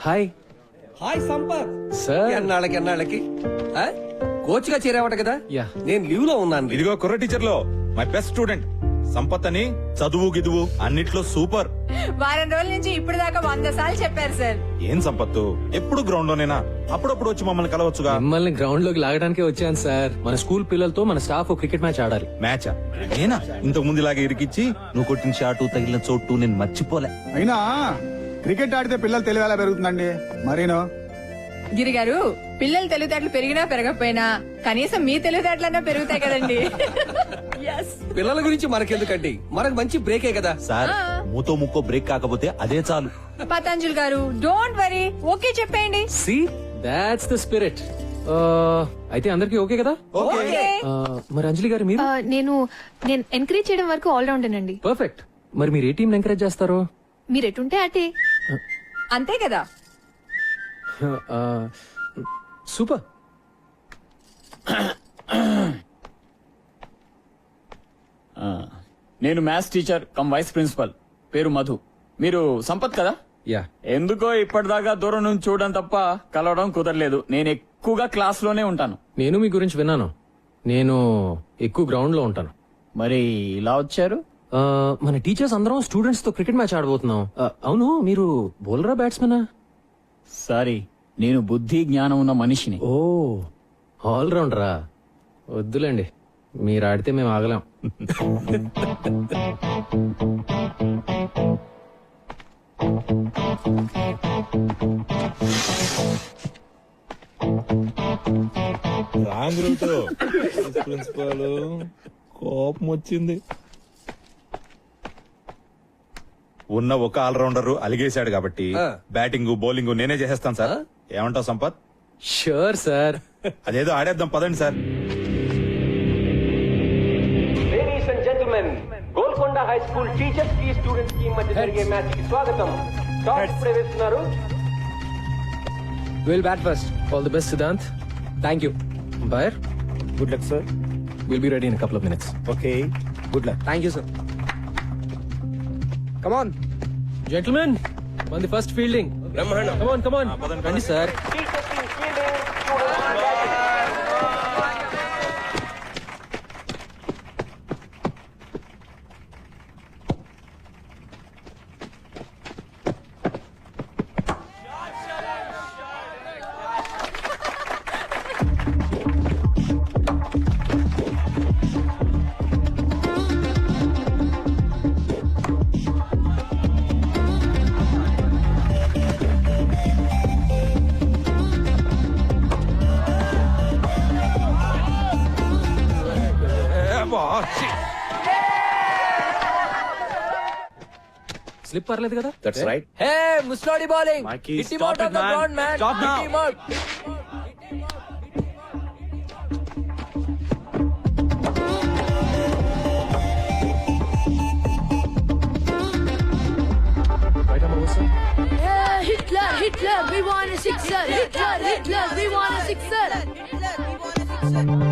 Hi. Hi Sampath. Sir. ఎన్నాళ్ళకి ఎన్నాళ్ళకి? కోచ్గా చేరావట కదా? యా. నేను లీవ్లో ఉన్నాను. ఇదిగో కుర్ర టీచర్లో మై బెస్ట్ స్టూడెంట్. సంపత్ అని చదువు గిదువు అన్నిట్లో సూపర్. వారం రోజుల నుంచి ఇప్పుడు దాకా వంద సార్లు చెప్పారు సార్. ఏం సంపత్తు? ఎప్పుడు గ్రౌండ్ లోనేనా అప్పుడప్పుడు వచ్చి మమ్మల్ని కలవచ్చుగా? మిమ్మల్ని గ్రౌండ్లోకి లాగడానికే వచ్చాను సార్. మన స్కూల్ పిల్లలతో మన స్టాఫ్ క్రికెట్ మ్యాచ్ ఆడాలి. మ్యాచా? నేనా? ఇంతకు ముందు ఇలాగే ఇరికిచ్చి నువ్వు కొట్టిన షాటు తగిలిన చోటు నేను మర్చిపోలే. అయినా క్రికెట్ ఆడితే పిల్లలు తెలివి ఎలా పెరుగుతుందండి? మరీను? గిరి గారు పిల్లలు తెలివితేటలు పెరిగినా పెరగకపోయినా కనీసం మీ తెలివితేటలన్నా పెరుగుతాయి కదండి. Yes. పిల్లల గురించి మనకెందుకండి? మనకు మంచి బ్రేకే కదా. సార్ మూతో ముక్కో బ్రేక్ కాకపోతే అదే చాలు. పతంజలి గారు డోంట్ వరీ ఓకే చెప్పేయండి. సి దాట్స్ ద స్పిరిట్ అయితే అందరికి ఓకే కదా? ఓకే Uh, మరి అంజలి గారు మీరు? నేను నేను ఎంకరేజ్ చేయడం వరకు ఆల్ రౌండర్ అండి పర్ఫెక్ట్ మరి మీరు ఏ టీం ఎంకరేజ్ చేస్తారు? మీరు ఎటుంటే అటే. అంతే కదా? సూపర్. ఆ, నేను maths teacher cum vice principal. పేరు మధు. మీరు సంపత్ కదా? యా. ఎందుకో ఇప్పటిదాకా దూరం నుంచి చూడడం తప్ప కలవడం కుదరలేదు. నేను ఎక్కువగా క్లాస్లోనే ఉంటాను. నేను మీ గురించి విన్నాను. నేను ఎక్కువ గ్రౌండ్లో ఉంటాను. మరి ఇలా వచ్చారు? మన టీచర్స్ అందరం స్టూడెంట్స్తో క్రికెట్ మ్యాచ్ ఆడబోతున్నాం. అవును మీరు బౌలరా బ్యాట్స్మెనా సారీ నేను బుద్ధి జ్ఞానం ఉన్న మనిషిని. ఓ ఆల్ రౌండరా వద్దులేండి మీరు ఆడితే మేము ఆగలేం. రాంగ్ రూట్ ప్రిన్సిపల్ కోపం వచ్చింది. ఉన్న ఒక ఆల్రౌండర్ అలిగేశాడు కాబట్టి. బ్యాటింగ్ బౌలింగ్ నేనే చేసేస్తాను సార్. ఏమంటావు సంపత్? షూర్ సార్ అదేదో ఆడేద్దాం పదండి సార్. గోల్కొండ హై స్కూల్ టీచర్స్కి స్టూడెంట్స్కి మధ్య జరిగే మ్యాచ్కి స్వాగతం. టాస్ ఇప్పుడే వేస్తున్నారు will bat first all the best Siddhant thank you buyer good luck sir will be ready in couple of minutes okay good luck thank you sir come on gentlemen మన the first fielding come on come on రండి sir slip పర్లేదు కదా that's right hey ముస్లాడి bowling Mikey, stop it, man. Stop now. Hitler, Hitler, we want a sixer. Hitler, Hitler, we want a sixer.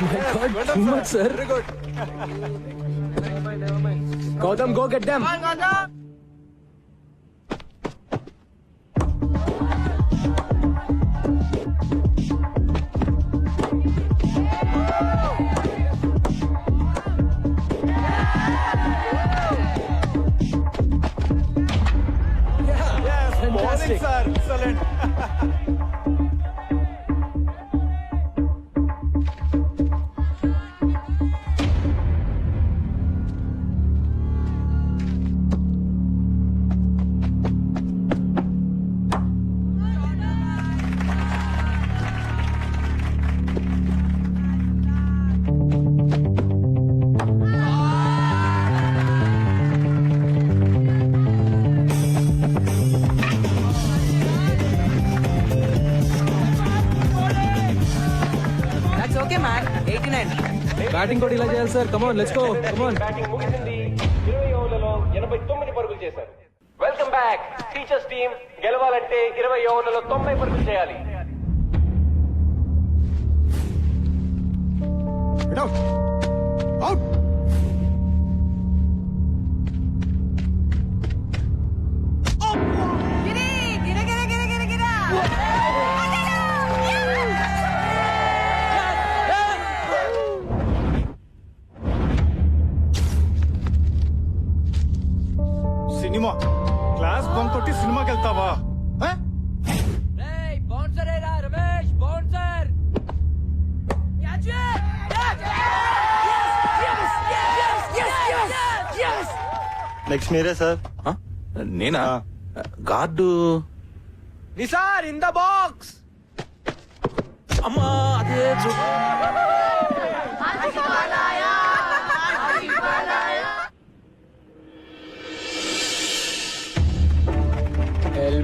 My God, too much, sir. Very good. Go them, go get them. Yeah, fantastic. Morning, sir. Excellent. Batting కూడా ఇలా చేయాలి sir. Come on let's go come on batting ముగిసింది. ఇరవై ఓవర్లలో ఎనభై తొమ్మిది పరుగులు చేశారు. వెల్కమ్ బ్యాక్ టీచర్స్ టీం గెలవాలంటే ఇరవై ఓవర్లలో తొంభై పరుగులు చేయాలి. సినిమా. క్లాస్ బంక్ కొట్టి సినిమాకి వెళ్తావా? నెక్స్ట్ మీరే సార్ నేనా? Guard Nisar in the box అమ్మా అదే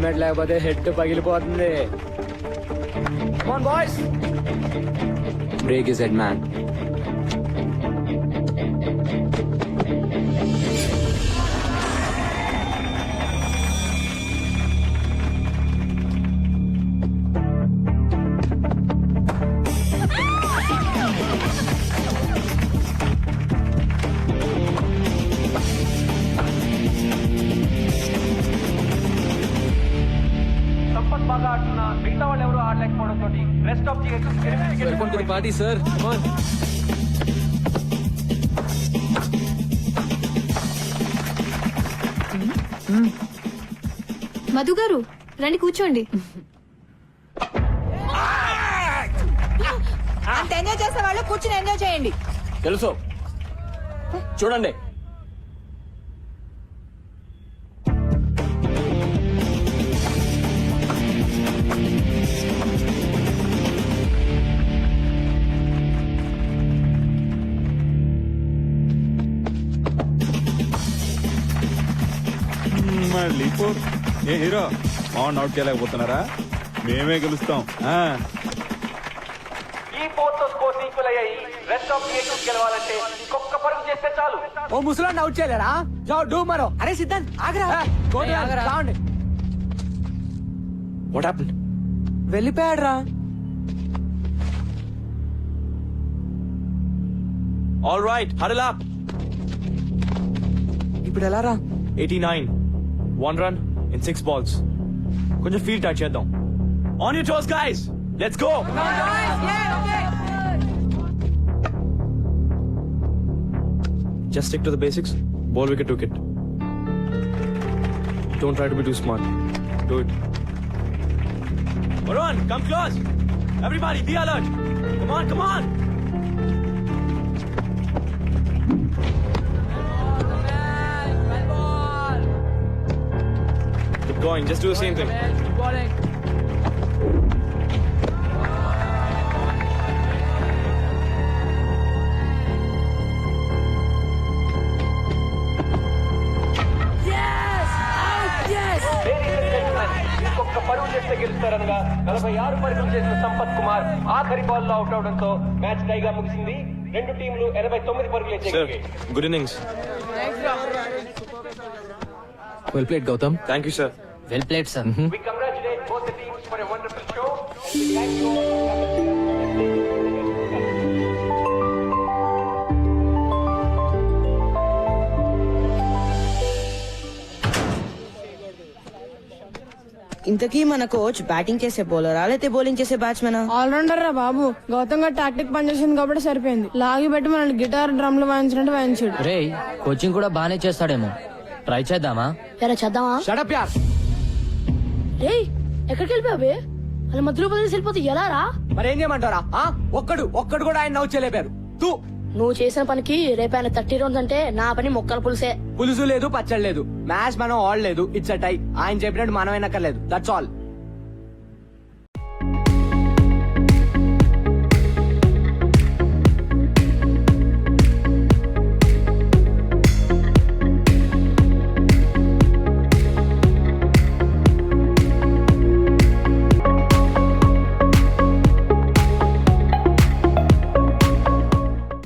హెల్మెట్ లేకపోతే హెడ్ పగిలిపోతుంది. Boys break is head man the party sir come on Madhu గారు రండి కూర్చోండి. అంత ఎంజాయ్ చేసే వాళ్ళు కూర్చుని ఎంజాయ్ చేయండి. తెలుసు. చూడండి. Four a hero? On out చేయలేకపోతున్నారా? మేమే గెలుస్తాం. ఆ. ఈ ఫోర్తో స్కోర్స్ ఈక్వల్ అయ్యాయి రెస్ట్ ఆఫ్ ది గెలవాలంటే ఇంకొక పరుగు చేస్తే చాలు. ఓ ముసలాన్ని అవుట్ చేయలేరా? జావ్ డూ మరో. అరే సిద్ధాంత్ ఆగరా? రావండి వాట్ హ్యాపెండ్ వెళ్ళిపోయాడు రా ఆల్ రైట్ హడల్ అప్ ఇప్పుడు ఎలా రా eighty nine one run in six balls కొంచెం ఫీల్ టచ్ చేద్దాం. On you toss guys let's go just stick to the basics ball wicket wicket don't try to be too smart do it Varun, come close. Everybody, be alert. Come on, come on. Going. Just do the same thing. గెలుస్తారనగా నలభై ఆరు పరుగులు చేసిన సంపత్ కుమార్ ఆఖరి బాల్లో out అవడంతో match టైగా ముగిసింది రెండు టీంలు ఎనభై తొమ్మిది పరుగులే good innings. Well played Gautam Thank you, sir. Well played sir We congratulate both the teams for a wonderful show. And we thank you all for coming. ఇంతకీ మన కోచ్ బ్యాటింగ్ చేసే బౌలరా లేకపోతే బౌలింగ్ చేసే బ్యాట్స్మెన్ ఆల్రౌండర్ రా బాబు. Gautam garu tactic పనిచేసింది కాబట్టి సరిపోయింది. లాగి పెట్టి మనల్ని గిటార్ డ్రమ్లు వాయించినట్టు వాయించాడు. రే కోచింగ్ కూడా బానే చేస్తాడేమో. ట్రై చేద్దామా? ఎరా చేద్దామా? షడప్ యార్ రే ఎక్కడికి వెళ్ళిపోయావే అలా మధ్యలో వదిలేసి వెళ్ళిపోతే ఎలా రా? మరి ఏం చేయమంటారా ఆ? ఒక్కడు ఒక్కడు కూడా ఆయన అవుట్ చేయలేపారు. తూ. నువ్వు చేసిన పనికి రేపు ఆయన థర్టీ రౌండ్స్ అంటే నా పని మొక్కల పులిసే. పులుసు లేదు పచ్చడి లేదు. మ్యాచ్ మనం ఆడలేదు. ఇట్స్ అ టై ఆయన చెప్పినట్టు మనం వినక్కర్లేదు దట్స్ ఆల్